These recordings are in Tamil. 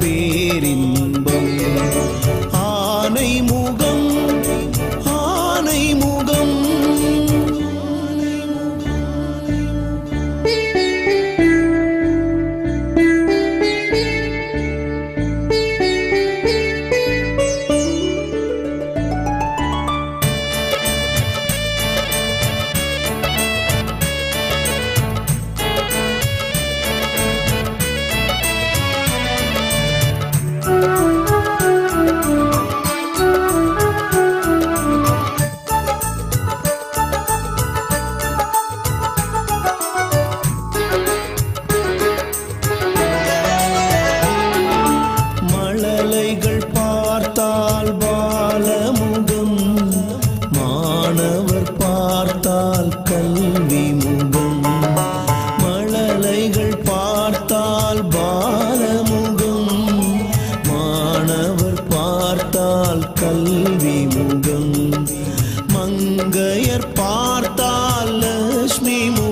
പേരിൻ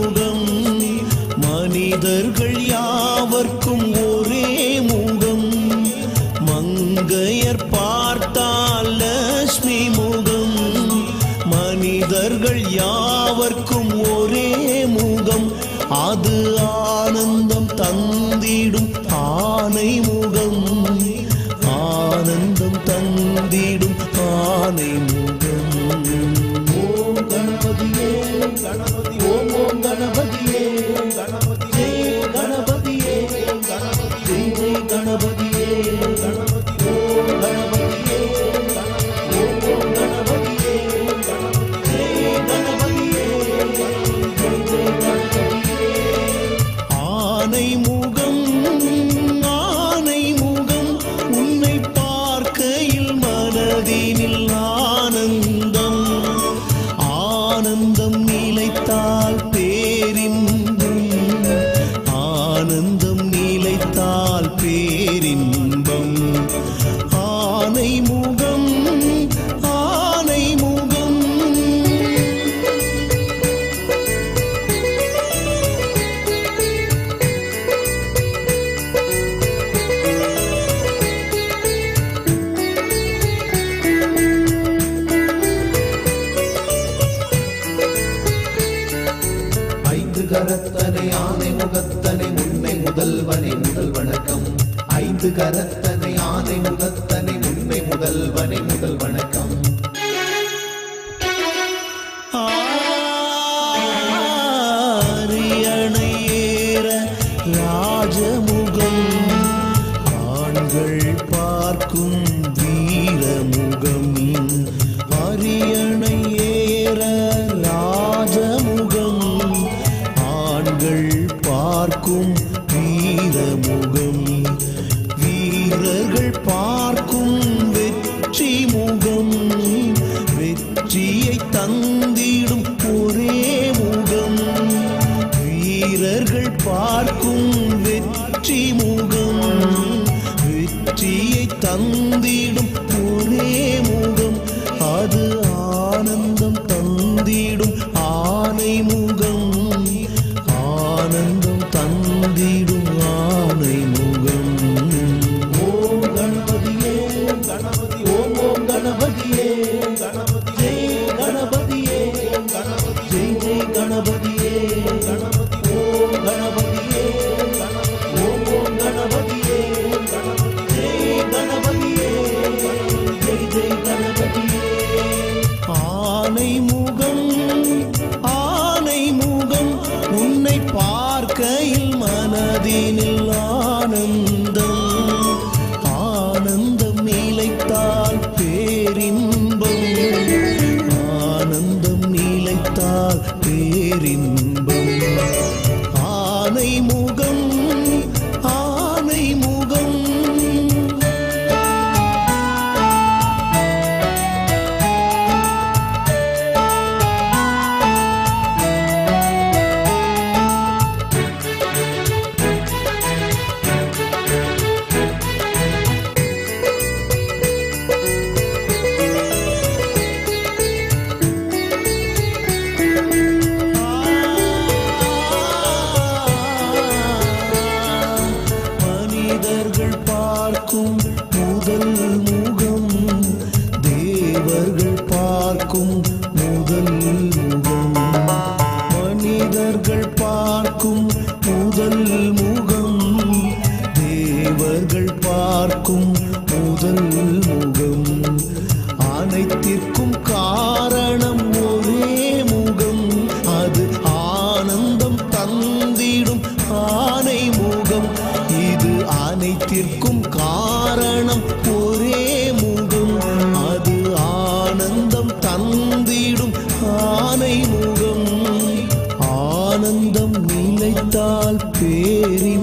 முகம். மனிதர்கள் யாவர்க்கும் ஒரே முகம். மங்கையர் பார்த்தால் லட்சுமி முகம். மனிதர்கள் யாவர்க்கும் ஒரே முகம். அது ஆனந்தம் தந்திடும் ஆனை முகம் ஆனந்தம் நிலைத்தால் கரத்தனை ஆனை முகத்தனை உண்மை முதல்வனை முதல் வணக்கம். ஐந்து கரத்தனை ஆனை முகத்தனை உண்மை முதல்வனை முதல் வணக்கம். பார்க்கும் வெற்றி முகம். வெற்றியை தந்திடும் ஒரே முகம். வீரர்கள் பார்க்கும் வெற்றி முகம். வெற்றியை தந்திடும் 泪目 நீ